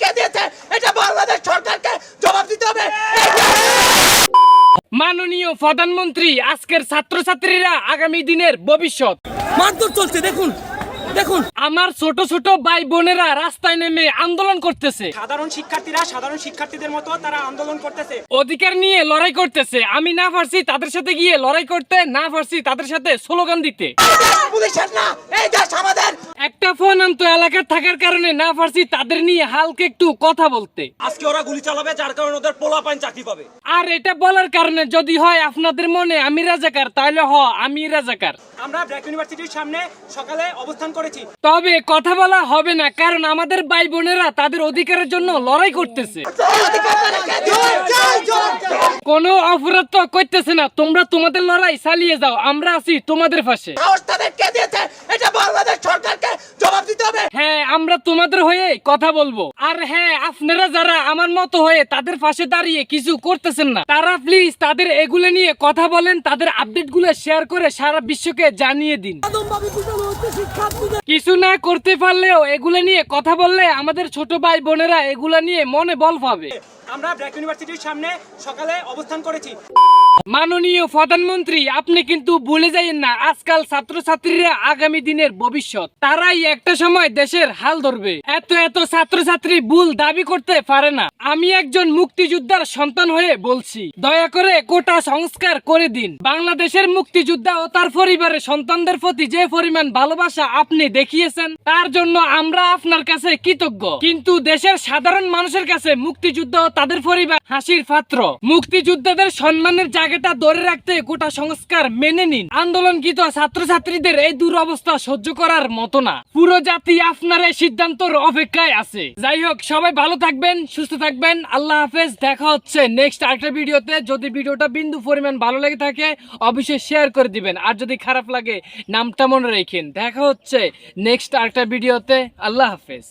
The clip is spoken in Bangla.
কে দিয়েছে এটা বাংলাদেশ সরকারকে জবাব দিতে হবে। মাননীয় প্রধানমন্ত্রী আজকের ছাত্রছাত্রীরা আগামী দিনের ভবিষ্যৎ। মারধর চলছে দেখুন দেখুন। আমার ছোট ছোট ভাই বোনেরা রাস্তায় নেমে আন্দোলন করতেছে। সাধারণ শিক্ষার্থীরা সাধারণ শিক্ষার্থীদের মতো তারা আন্দোলন করতেছে। অধিকার নিয়ে লড়াই করতেছে। আমি না পারছি তাদের সাথে গিয়ে লড়াই করতে না পারছি তাদের সাথে স্লোগান দিতে। পুলিশের না এই দেশ আমাদের। একটা ফোন আন্ত এলাকার থাকার কারণে না পারছি তাদের নিয়ে হালকা একটু কথা বলতে। আজকে ওরা গুলি চালাবে যার কারণে ওদের পোলা পাইন চাকরি পাবে। আর এটা বলার কারণে যদি হয় আপনাদের মনে আমি রাজাকার তাহলে হ আমি রাজাকার। আমরা ব্র্যাক ইউনিভার্সিটির সামনে সকালে অবস্থান করেছি। তবে কথা বলা হবে না কারণ আমাদের ভাই বোনেরা তাদের অধিকারের জন্য লড়াই করতেছে। কোনো অপরাধ তো করতেছে না তোমরা তোমাদের লড়াই চালিয়ে যাও আমরা আছি তোমাদের পাশে তাদের কে দিয়েছে এটা বাংলাদেশ সরকারকে জবাব দিতে হবে। হ্যাঁ আমরা তোমাদের হয়ে কথা বলব। আর হ্যাঁ আপনারা যারা আমার মতো হয়ে তাদের পাশে দাঁড়িয়ে কিছু করতেছেন না তারা প্লিজ তাদের এগুলো নিয়ে কথা বলেন তাদের আপডেটগুলো শেয়ার করে সারা বিশ্বকে জানিয়ে দিন। শিক্ষার্থীদের কিছু না করতে পারলেও এগুলো নিয়ে কথা বললে আমাদের ছোট ভাই বোনেরা এগুলা নিয়ে মনে বল পাবে আমরা ব্র্যাক ইউনিভার্সিটির সামনে সকালে অবস্থান করেছি। মাননীয় প্রধানমন্ত্রী আপনি কিন্তু ভুলে যাইয়েন না আজকাল ছাত্রছাত্রীরা আগামী দিনের ভবিষ্যৎ। তারাই একটা সময় দেশের হাল ধরবে। এত এত ছাত্রছাত্রী ভুল দাবি করতে পারে না। আমি একজন মুক্তিযোদ্ধার সন্তান হয়ে বলছি দয়া করে কোটা সংস্কার করে দিন। বাংলাদেশের মুক্তিযোদ্ধা ও তার পরিবারের সন্তানদের প্রতি যে পরিমাণ ভালোবাসা আপনি দেখিয়েছেন, তার জন্য আমরা আপনার কাছে কৃতজ্ঞ। কিন্তু দেশের সাধারণ মানুষের কাছে মুক্তিযুদ্ধ তাদের পরিবার হাসির পাত্র। মুক্তিযোদ্ধাদের সম্মানের জায়গাটা ধরে রাখতে গোটা সংস্কার মেনে নিন। আন্দোলনকৃত ছাত্রছাত্রীদের এই দুরবস্থা সহ্য করার মতো না। পুরো জাতি আপনার এই সিদ্ধান্তর অপেক্ষায় আছে। যাই হোক, সবাই ভালো থাকবেন, সুস্থ থাকবেন। আল্লাহ হাফেজ, দেখা হচ্ছে নেক্সট আরেকটা ভিডিওতে। যদি ভিডিওটা বিন্দু পরিমাণ ভালো লেগে থাকে, অবশ্যই শেয়ার করে দিবেন। আর যদি খারাপ লাগে, নামটা মনে রেখেন। দেখা হচ্ছে নেক্সট আরেকটা ভিডিওতে আল্লাহ হাফেজ।